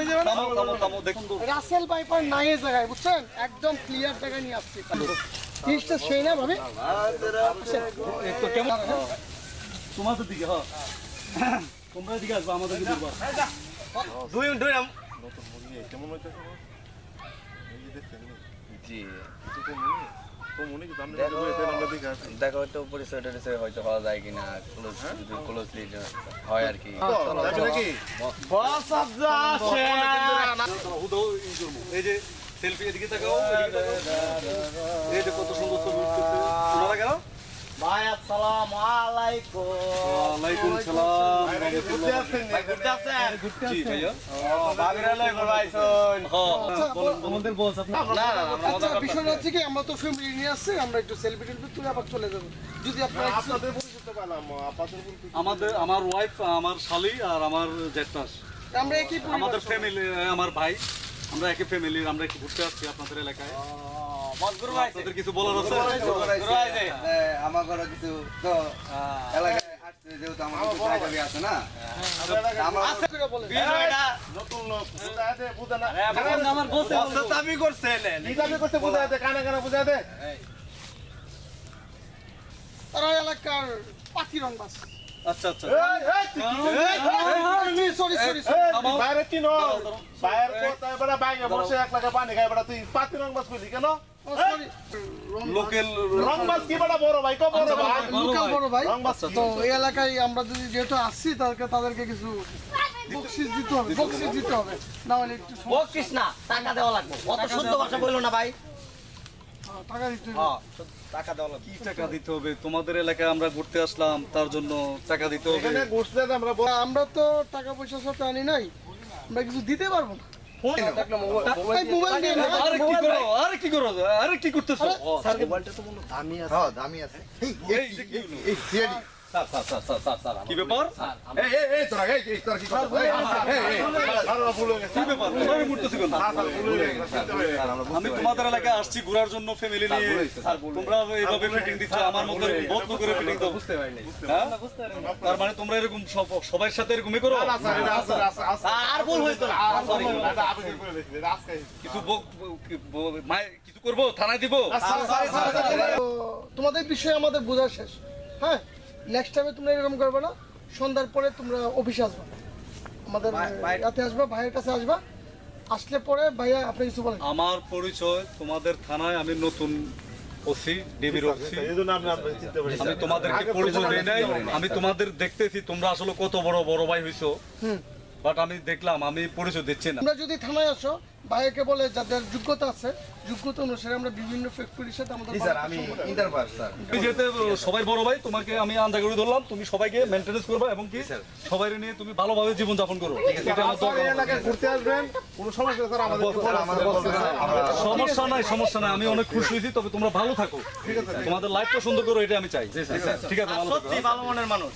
হয়ে যাবে না? দেখুন রাসেল বাইপার নাই জায়গায় বুঝছেন? একদম ক্লিয়ার জায়গায় নিয়ে আসছি। জিনিসটা সেই না ভাবে? কেমন? তোমাদের দিকে হ্যাঁ। তোমরা এদিকে আসবে আমাদের দিকে ঘুরবা। দুই দুই নাম কেমন হইতেছে? এই যে দেখছেন জি দেখে একটু পরিচয় টরিচয় হয়তো হওয়া যায় কিনা ক্লোজলি হয় আর কি। এই যে সেলফি এদিকে তাকাও এই যে কত সুন্দর ছবি উঠতেছে ভাই আসসালামু আলাইকুম। সালাম। বস আচ্ছা হচ্ছে কি আমরা তো ফ্যামিলি নিয়ে আসছি আমরা একটু সেলফি টেলফি তুলে আবার চলে যাব। যদি আপনারা আপনাদের আমাদের আমার ওয়াইফ আমার শালি আর আমার জেঠাস আমরা একই আমাদের ফ্যামিলি আমার ভাই। আমরা একই ফ্যামিলির আমরা একটু ঘুরতে আসছি আপনাদের এলাকায়। ঘুরাইছে কিছু বলার আছে? আমার ঘরে কিছু তো এলাকায় আসছে যেহেতু আমার কিছু জায়গা আছে না? আমার আস্তে করে বলেন বিষয়টা নতুন লোক বুঝায় দে বুঝা না। আমার বস বস তো দাবি করছেন হিসাবে করতে বুঝায় দে কানে কানে বুঝায় দে তারা এলাকার পাখি রং বাস আচ্ছা আচ্ছা। সরি সরি এই বাইরে কি নো বাইরে কোথায় বড় বাইরে বসে এক লাগে পানি বড় তুই পাতি রং মাছ কইলি কেন? সরি লোকাল রং মাছ কি বড় বড় ভাই? কো বড় ভাই? লোকাল বড় ভাই। রং মাছ তো এই এলাকায় আমরা যদি যেহেতু আসছি তাদেরকে তাদেরকে কিছু বকশিস দিতে হবে বকশিস দিতে হবে। না হলে একটু না টাকা দেওয়া লাগবে। অত শুদ্ধ ভাষা বলল না ভাই। টাকা দিতে হবে। হ্যাঁ টাকা দেওয়া কি টাকা দিতে হবে? তোমাদের এলাকায় আমরা ঘুরতে আসলাম তার জন্য টাকা দিতে হবে। এখানে ঘুরতে আমরা। আমরা তো টাকা পয়সা সাথে আনি নাই। আমরা কিছু দিতে পারব না। আরে কি করো? আরে কি করো? আরে কি করতেছো? হ্যাঁ দামি আছে। এই এই যে কি হলো? এই সিআইডি কি ব্যাপার এই এই এই তোরা এই এই তোরা কি করছিস এই এই এই সারা ভুল হয়ে গেছে কি ব্যাপার সবাই ঘুরতেছি কেন সারা ভুল হয়ে গেছে আমি তোমাদের এলাকায় আসছি ঘোরার জন্য ফ্যামিলি নিয়ে তোমরা এইভাবে ফিটিং দিচ্ছ আমার মতো বদ্ধ করে ফিটিং দাও বুঝতে পারিনি তার মানে তোমরা এরকম সবার সাথে এরকমই করো আর ভুল হইতো না কিছু করব থানায় দিব তোমাদের বিষয়ে আমাদের বোঝা শেষ হ্যাঁ নেক্সট টাইমে তোমরা এরকম করবে না। সন্ধ্যার পরে তোমরা অফিসে আসবা। আমাদের রাতে আসবা ভাইয়ের কাছে আসবা। আসলে পরে ভাইয়া আপনি কিছু বলেন আমার পরিচয় তোমাদের থানায় আমি নতুন ওসি ডিবির ওসি। আমি তোমাদেরকে পরিচয় দেই নাই আমি তোমাদের দেখতেছি তোমরা আসলে কত বড় বড় ভাই হইছো। হুম। বাট আমি দেখলাম আমি পরিচয় দিচ্ছি না। তোমরা যদি থানায় আসো ভাইয়াকে বলে যাদের যোগ্যতা আছে যোগ্যতা অনুসারে আমরা বিভিন্ন ফ্যাক্টরির সাথে আমাদের স্যার আমি স্যার। তুমি যেহেতু সবাই বড় ভাই তোমাকে আমি করে ধরলাম তুমি সবাইকে মেনটেনেন্স করবে এবং কি সবাই নিয়ে তুমি ভালোভাবে জীবন যাপন করো এটা আমার দরকার। ঘুরতে আসবেন কোনো সমস্যা স্যার আমাদের আমরা সমস্যা নাই সমস্যা নাই আমি অনেক খুশি হয়েছি তবে তোমরা ভালো থাকো। তোমাদের লাইফটা সুন্দর করো এটা আমি চাই। ঠিক আছে সত্যি ভালো মনের মানুষ।